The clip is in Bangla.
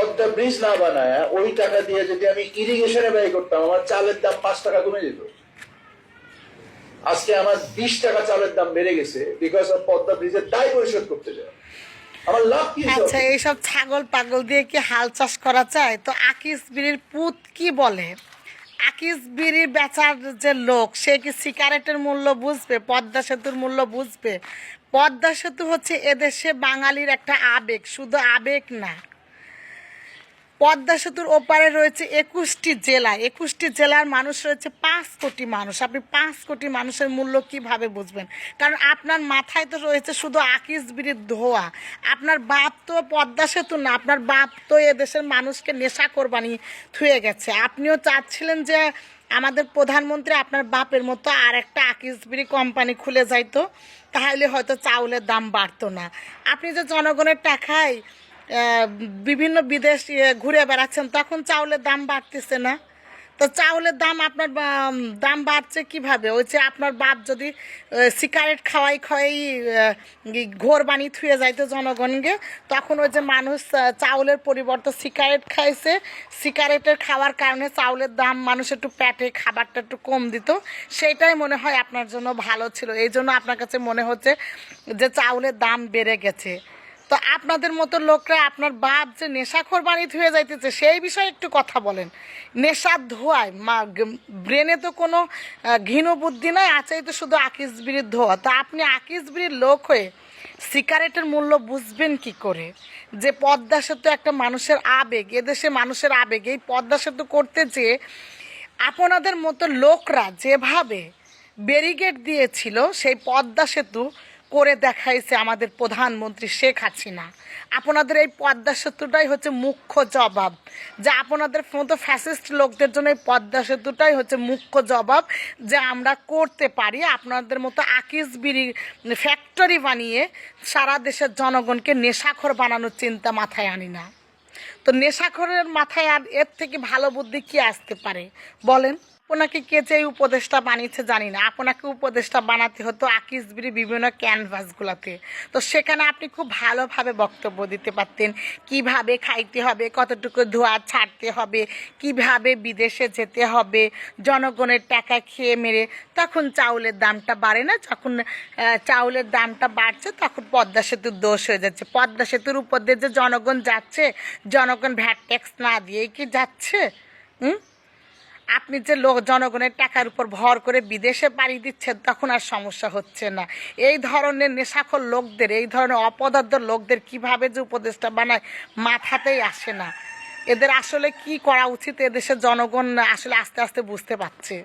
পদ্মা ব্রিজ না বানায়, ওই টাকা দিয়ে যদি আমি ইরিগেশনে ব্যয় করতাম, আমার চালের দাম পাঁচ টাকা কমে যেত। আজকে আমার বিশ টাকা চালের দাম বেড়ে গেছে বিকজ অফ পদ্মা ব্রিজের দায় পরিশোধ করতে যায় আচ্ছা এইসব ছাগল পাগল দিয়ে কি হাল চাষ করা চায় তো আকিস বিড়ির পুত কি বলে? আকিস বিড়ি বেচার যে লোক, সে কি সিগারেটের মূল্য বুঝবে? পদ্মা সেতুর মূল্য বুঝবে? পদ্মা সেতু হচ্ছে এদেশে বাঙালির একটা আবেগ, শুধু আবেগ না। পদ্মা সেতুর ওপারে রয়েছে একুশটি জেলা। একুশটি জেলার মানুষ রয়েছে পাঁচ কোটি মানুষ। আপনি পাঁচ কোটি মানুষের মূল্য কীভাবে বুঝবেন? কারণ আপনার মাথায় তো রয়েছে শুধু আকিস বিড়ির ধোয়া। আপনার বাপ তো পদ্মা সেতু না, আপনার বাপ তো এদেশের মানুষকে নেশা কোরবানি থুয়ে গেছে। আপনিও চাচ্ছিলেন যে আমাদের প্রধানমন্ত্রী আপনার বাপের মতো আর একটা আকিস বিড়ি কোম্পানি খুলে যাইতো, তাহলে হয়তো চাউলের দাম বাড়তো না। আপনি যে জনগণের টাকায় বিভিন্ন বিদেশ ঘুরে বেড়াচ্ছেন, তখন চাউলের দাম বাড়তেছে না। তো চাউলের দাম আপনার দাম বাড়ছে কীভাবে? ওই যে আপনার বাপ যদি সিগারেট খাওয়াই খাওয়াই ঘোর বানিয়ে থুয়ে যাইতো জনগণকে, তখন ওই যে মানুষ চাউলের পরিবর্তে সিগারেট খাইছে। সিগারেটের খাওয়ার কারণে চাউলের দাম মানুষ একটু প্যাটে খাবারটা একটু কম দিত। সেটাই মনে হয় আপনার জন্য ভালো ছিল। এই জন্য আপনার কাছে মনে হচ্ছে যে চাউলের দাম বেড়ে গেছে। তো আপনাদের মতো লোকরা আপনার বাপ যে নেশাখোর বানিয়ে হয়ে যাইতেছে, সেই বিষয়ে একটু কথা বলেন। নেশার ধোয়ায়, মা ব্রেনে তো কোনো ঘৃণ বুদ্ধি নয় আছেই তো শুধু আকিস বিড়ির ধোয়া। তা আপনি আকিস বিড়ির লোক হয়ে সিগারেটের মূল্য বুঝবেন কি করে? যে পদ্মা সেতু একটা মানুষের আবেগ, এদেশে মানুষের আবেগ, এই পদ্মা সেতু করতে যেয়ে আপনাদের মতো লোকরা যেভাবে ব্যারিগেড দিয়েছিল, সেই পদ্মা সেতু করে দেখাইছে আমাদের প্রধানমন্ত্রী শেখ হাসিনা। আপনাদের এই পদ্মা সেতুটাই হচ্ছে মুখ্য জবাব। যে আপনাদের মতো ফ্যাসিস্ট লোকদের জন্য এই পদ্মা সেতুটাই হচ্ছে মুখ্য জবাব যে আমরা করতে পারি। আপনাদের মতো আকিস বিড়ি ফ্যাক্টরি বানিয়ে সারা দেশের জনগণকে নেশাখোর বানানোর চিন্তা মাথায় আনি না। তো নেশাখোরের মাথায় আর এর থেকে ভালো বুদ্ধি কি আসতে পারে? বলেন। আপনাকে কে যে উপদেশটা বানিয়েছে জানি না। আপনাকে উপদেশটা বানাতে হতো আকিসবিরি বিভিন্ন ক্যানভাসগুলোতে। তো সেখানে আপনি খুব ভালোভাবে বক্তব্য দিতে পারতেন। কীভাবে খাইতে হবে, কতটুকু ধোয়া ছাড়তে হবে, কীভাবে বিদেশে যেতে হবে, জনগণের টাকা খেয়ে মেরে তখন চাউলের দামটা বাড়ে না? যখন চাউলের দামটা বাড়ছে তখন পদ্মা সেতুর দোষ হয়ে যাচ্ছে। পদ্মা সেতুর উপর দিয়ে যে জনগণ যাচ্ছে, জনগণ ভ্যাট ট্যাক্স না দিয়েই কি যাচ্ছে? হুম? আপনি যে লোক, জনগণের টাকার উপর ভর করে বিদেশে পাড়ি দিচ্ছেন, তখন আর সমস্যা হচ্ছে না। এই ধরনের নেশাখোর লোকদের, এই ধরনের অপদার্থ লোকদের কীভাবে যে উপদেশটা বানায়, মাথাতেই আসে না। এদের আসলে কি করা উচিত? এদেশের জনগণ আসলে আস্তে আস্তে বুঝতে পারছে।